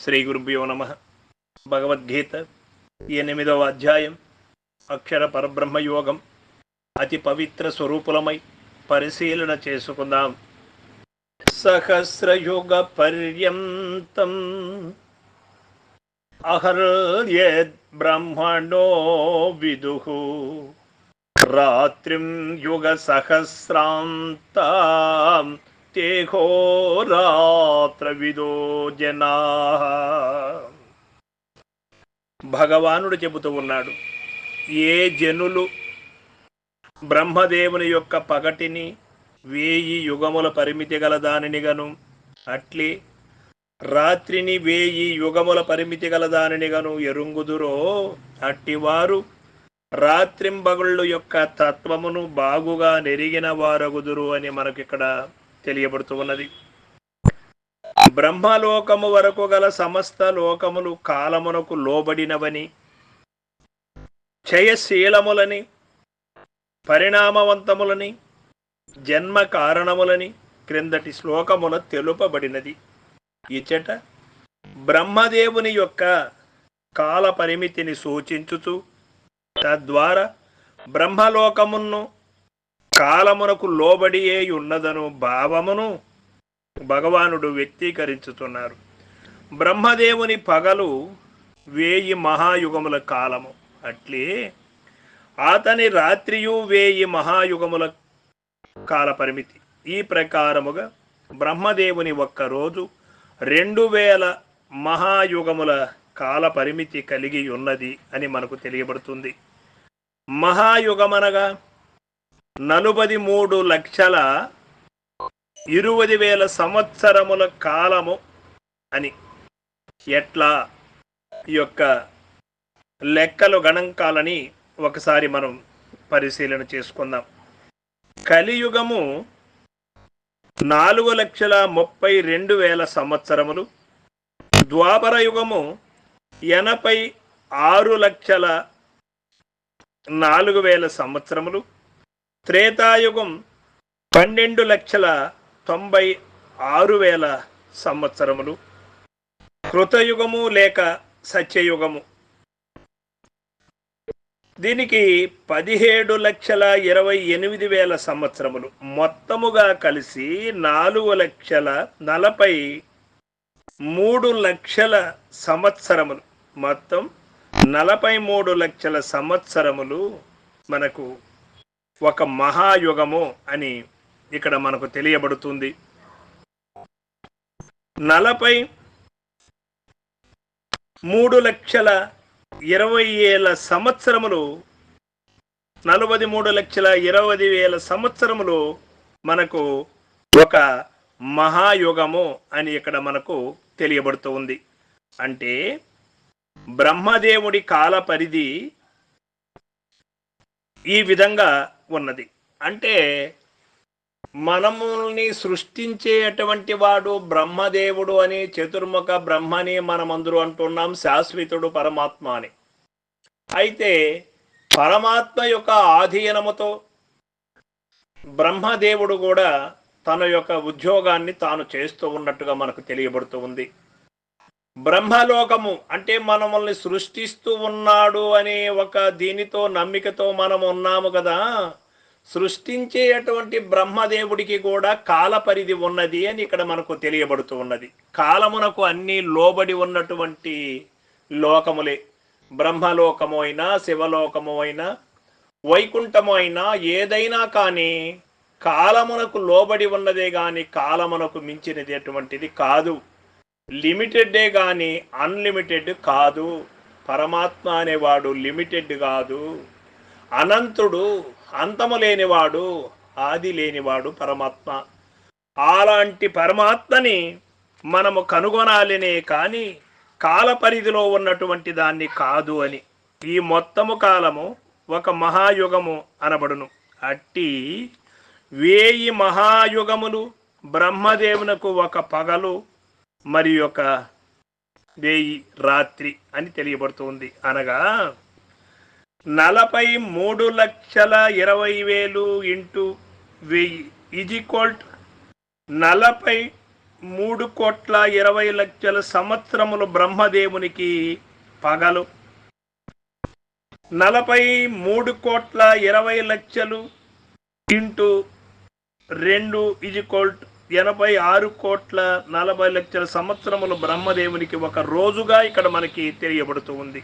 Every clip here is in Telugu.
శ్రీ గురుభ్యో నమ. భగవద్గీత ఎనిమిదవ అధ్యాయం. అక్షర పరబ్రహ్మ యోగం అతి పవిత్ర స్వరూపులమై పరిశీలన చేసుకుందాం. సహస్రయుగ పర్యంతం. అహర్యేద్ బ్రహ్మణో విదుః. రాత్రిం యుగ సహస్రాంతాం. తేహోరాత్ర విదో జనా. భగవానుడు చెబుతూ ఉన్నాడు ఏ జనులు బ్రహ్మదేవుని యొక్క పగటిని వేయి యుగముల పరిమితి గల దానిని గను అట్లే రాత్రిని వేయి యుగముల పరిమితి గల దానిని గను ఎరుంగుదురో అట్టివారు రాత్రింబగుళ్ళు యొక్క తత్వమును బాగుగా నెరిగిన వారగుదురు అని మనకిక్కడ తెలియబడుతూ ఉన్నది బ్రహ్మలోకము వరకు గల సమస్త లోకములు కాలమునకు లోబడినవని క్షయశీలములని పరిణామవంతములని జన్మ కారణములని క్రిందటి శ్లోకముల తెలుపబడినది. ఇచ్చట బ్రహ్మదేవుని యొక్క కాల పరిమితిని సూచించుచు తద్వారా బ్రహ్మలోకమును కాలమునకు లోబడియే ఉన్నదను భావమును భగవానుడు వ్యక్తీకరించుతున్నారు. బ్రహ్మదేవుని పగలు వేయి మహాయుగముల కాలము. అట్లే అతని రాత్రియు వేయి మహాయుగముల కాల పరిమితి. ఈ ప్రకారముగా బ్రహ్మదేవుని ఒక్క రోజు రెండు వేల మహాయుగముల కాల పరిమితి కలిగి ఉన్నది అని మనకు తెలియబడుతుంది. మహాయుగమనగా నలభై మూడు లక్షల ఇరువది వేల సంవత్సరముల కాలము అని ఎట్లా ఈ యొక్క లెక్కలు గణాంకాలని ఒకసారి మనం పరిశీలన చేసుకుందాం. కలియుగము నాలుగు లక్షల ముప్పై రెండు వేల సంవత్సరములు ద్వాపర యుగము ఎనభై ఆరు లక్షల నాలుగు వేల సంవత్సరములు త్రేతాయుగం పన్నెండు లక్షల తొంభై ఆరు వేల సంవత్సరములు. కృతయుగము లేక సత్యయుగము. దీనికి పదిహేడు లక్షల ఇరవై ఎనిమిది వేల సంవత్సరములు. మొత్తముగా కలిసి నాలుగు లక్షల నలభై మూడు లక్షల సంవత్సరములు. మొత్తం నలభై మూడు లక్షల సంవత్సరములు మనకు ఒక మహాయుగము అని ఇక్కడ మనకు తెలియబడుతుంది. నలభై మూడు లక్షల ఇరవై ఏళ్ళ సంవత్సరములు నలభై మూడు లక్షల ఇరవై వేల సంవత్సరములు మనకు ఒక మహాయుగము అని ఇక్కడ మనకు తెలియబడుతూ ఉంది అంటే బ్రహ్మదేవుడి కాల పరిధి ఈ విధంగా ఉన్నది అంటే మనముల్ని సృష్టించేటువంటి వాడు బ్రహ్మదేవుడు అని చతుర్ముఖ బ్రహ్మని మనమందరూ అంటున్నాం శాశ్వతుడు పరమాత్మ అని. అయితే పరమాత్మ యొక్క ఆధీనముతో బ్రహ్మదేవుడు కూడా తన యొక్క ఉద్యోగాన్ని తాను చేస్తూ ఉన్నట్టుగా మనకు తెలియబడుతూ ఉంది. బ్రహ్మలోకము అంటే మనముల్ని సృష్టిస్తూ ఉన్నాడు అనే ఒక దీనితో నమ్మికతో మనం ఉన్నాము కదా. సృష్టించేటువంటి బ్రహ్మదేవుడికి కూడా కాల పరిధి ఉన్నది అని ఇక్కడ మనకు తెలియబడుతూ ఉన్నది. కాలమునకు అన్ని లోబడి ఉన్నటువంటి లోకములే. బ్రహ్మలోకము అయినా శివలోకము అయినా వైకుంఠము అయినా ఏదైనా కానీ కాలమునకు లోబడి ఉన్నదే కానీ కాలమునకు మించినది అటువంటిది కాదు. లిమిటెడ్డే కానీ అన్లిమిటెడ్ కాదు. పరమాత్మ అనేవాడు లిమిటెడ్ కాదు. అనంతుడు అంతము లేనివాడు ఆది లేనివాడు పరమాత్మ. అలాంటి పరమాత్మని మనము కనుగొనాలనే కానీ కాల పరిధిలో ఉన్నటువంటి దాన్ని కాదు అని. ఈ మొత్తము కాలము ఒక మహాయుగము అనబడును. అట్టి వేయి మహాయుగములు బ్రహ్మదేవునకు ఒక పగలు మరి ఒక వేయి రాత్రి అని తెలియబడుతుంది. అనగా నలభై మూడు లక్షల ఇరవై వేలు ఇంటూ వెయ్యి ఈజ్ నలభై మూడు కోట్ల ఇరవై లక్షల సంవత్సరములు బ్రహ్మదేవునికి పగలు. నలభై మూడు కోట్ల ఇరవై లక్షలు ఇంటూ రెండు ఇది ఎనభై ఆరు కోట్ల నలభై లక్షల సంవత్సరములు బ్రహ్మదేవునికి ఒక రోజుగా ఇక్కడ మనకి తెలియబడుతూ ఉంది.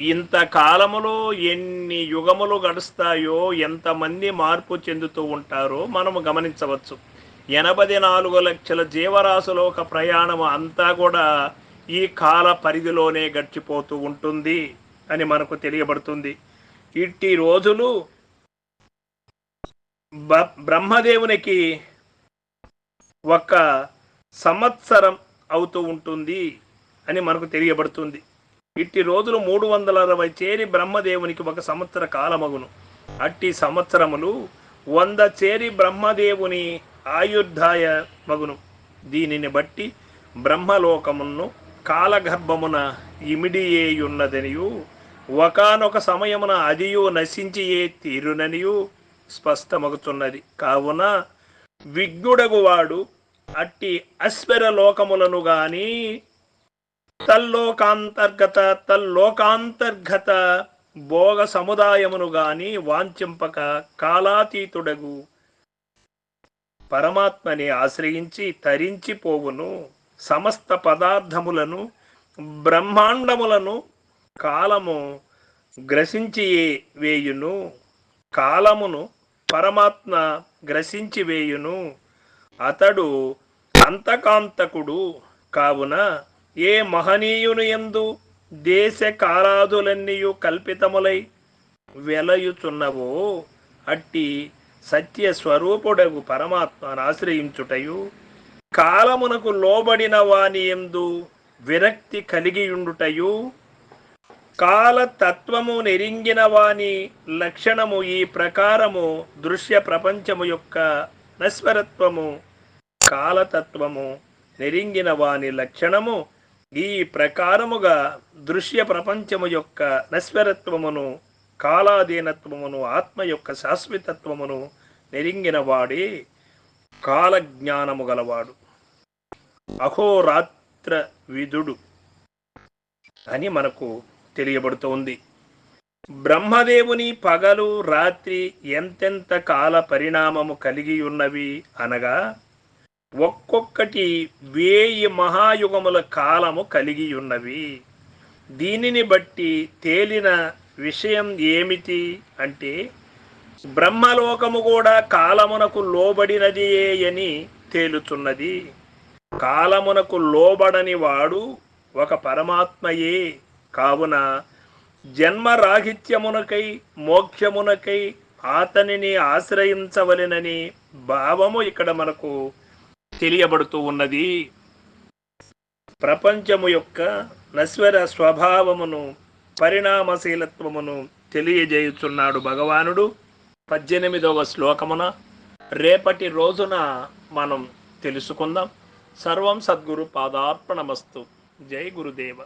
ఇంత కాలములో ఎన్ని యుగములు గడుస్తాయో ఎంతమంది మార్పు చెందుతూ ఉంటారో మనము గమనించవచ్చు. ఎనభై నాలుగు లక్షల జీవరాశుల ఒక ప్రయాణం అంతా కూడా ఈ కాల పరిధిలోనే గడిచిపోతూ ఉంటుంది అని మనకు తెలియబడుతుంది. ఇట్టి రోజులు బ- బ్రహ్మదేవునికి ఒక సంవత్సరం అవుతూ ఉంటుంది అని మనకు తెలియబడుతుంది. ఇట్టి రోజులు మూడు వందల అరవై చేరి బ్రహ్మదేవునికి ఒక సంవత్సర కాలమగును. అట్టి సంవత్సరములు వంద చేరి బ్రహ్మదేవుని ఆయుర్ధాయ మగును. దీనిని బట్టి బ్రహ్మలోకమును కాలగర్భమున ఇమిడియేయున్నదనియు ఒకనొక సమయమున అదియు నశించియే తీరుననియు స్పష్టమగుతున్నది. కావున విజ్ఞుడగువాడు అట్టి అశ్వర లోకములను గాని తల్లోకాంతర్గత తల్లోకాంతర్గత భోగ సముదాయమును గాని వాంఛింపక కాలాతీతుడగు. పరమాత్మని ఆశ్రయించి తరించిపోవును సమస్త పదార్థములను బ్రహ్మాండములను కాలము గ్రసించి వేయును. కాలమును పరమాత్మ గ్రసించి వేయును. అతడు అంతకాంతకుడు కావున ఏ మహనీయుని ఎందు దేశ కాలాదులన్నీయు కల్పితములై వెలయుచున్నవో అట్టి సత్య స్వరూపుడగు పరమాత్మను ఆశ్రయించుటయు. కాలమునకు లోబడిన వాని ఎందు విరక్తి కలిగియుండుటయు. కాలతత్వము నెరింగిన వాని లక్షణము ఈ ప్రకారము దృశ్య ప్రపంచము యొక్క నశ్వరత్వము. కాలతత్వము నెరింగిన వాని లక్షణము ఈ ప్రకారముగా దృశ్య ప్రపంచము యొక్క నశ్వరత్వమును కాలాధీనత్వమును ఆత్మ యొక్క శాశ్వతత్వమును నెరింగిన వాడే కాలజ్ఞానము గలవాడు. అహోరాత్ర విధుడు అని మనకు తెలియబడుతోంది. బ్రహ్మదేవుని పగలు రాత్రి ఎంతెంత కాల పరిణామము కలిగి ఉన్నవి అనగా ఒక్కొక్కటి వేయి మహాయుగముల కాలము కలిగి ఉన్నవి దీనిని బట్టి తేలిన విషయం ఏమిటి అంటే బ్రహ్మలోకము కూడా కాలమునకు లోబడినదియే అని తేలుచున్నది. కాలమునకు లోబడని వాడు ఒక పరమాత్మయే. కావున జన్మరాహిత్యమునకై మోక్షమునకై అతనిని ఆశ్రయించవలెనని భావము ఇక్కడ మనకు తెలియబడుతూ ఉన్నది. ప్రపంచము యొక్క నశ్వర స్వభావమును పరిణామశీలత్వమును తెలియజేయుచున్నాడు భగవానుడు. పద్దెనిమిదవ శ్లోకమున రేపటి రోజున మనం తెలుసుకుందాం. సర్వం సద్గురు పాదార్పణమస్తు. జై గురుదేవ.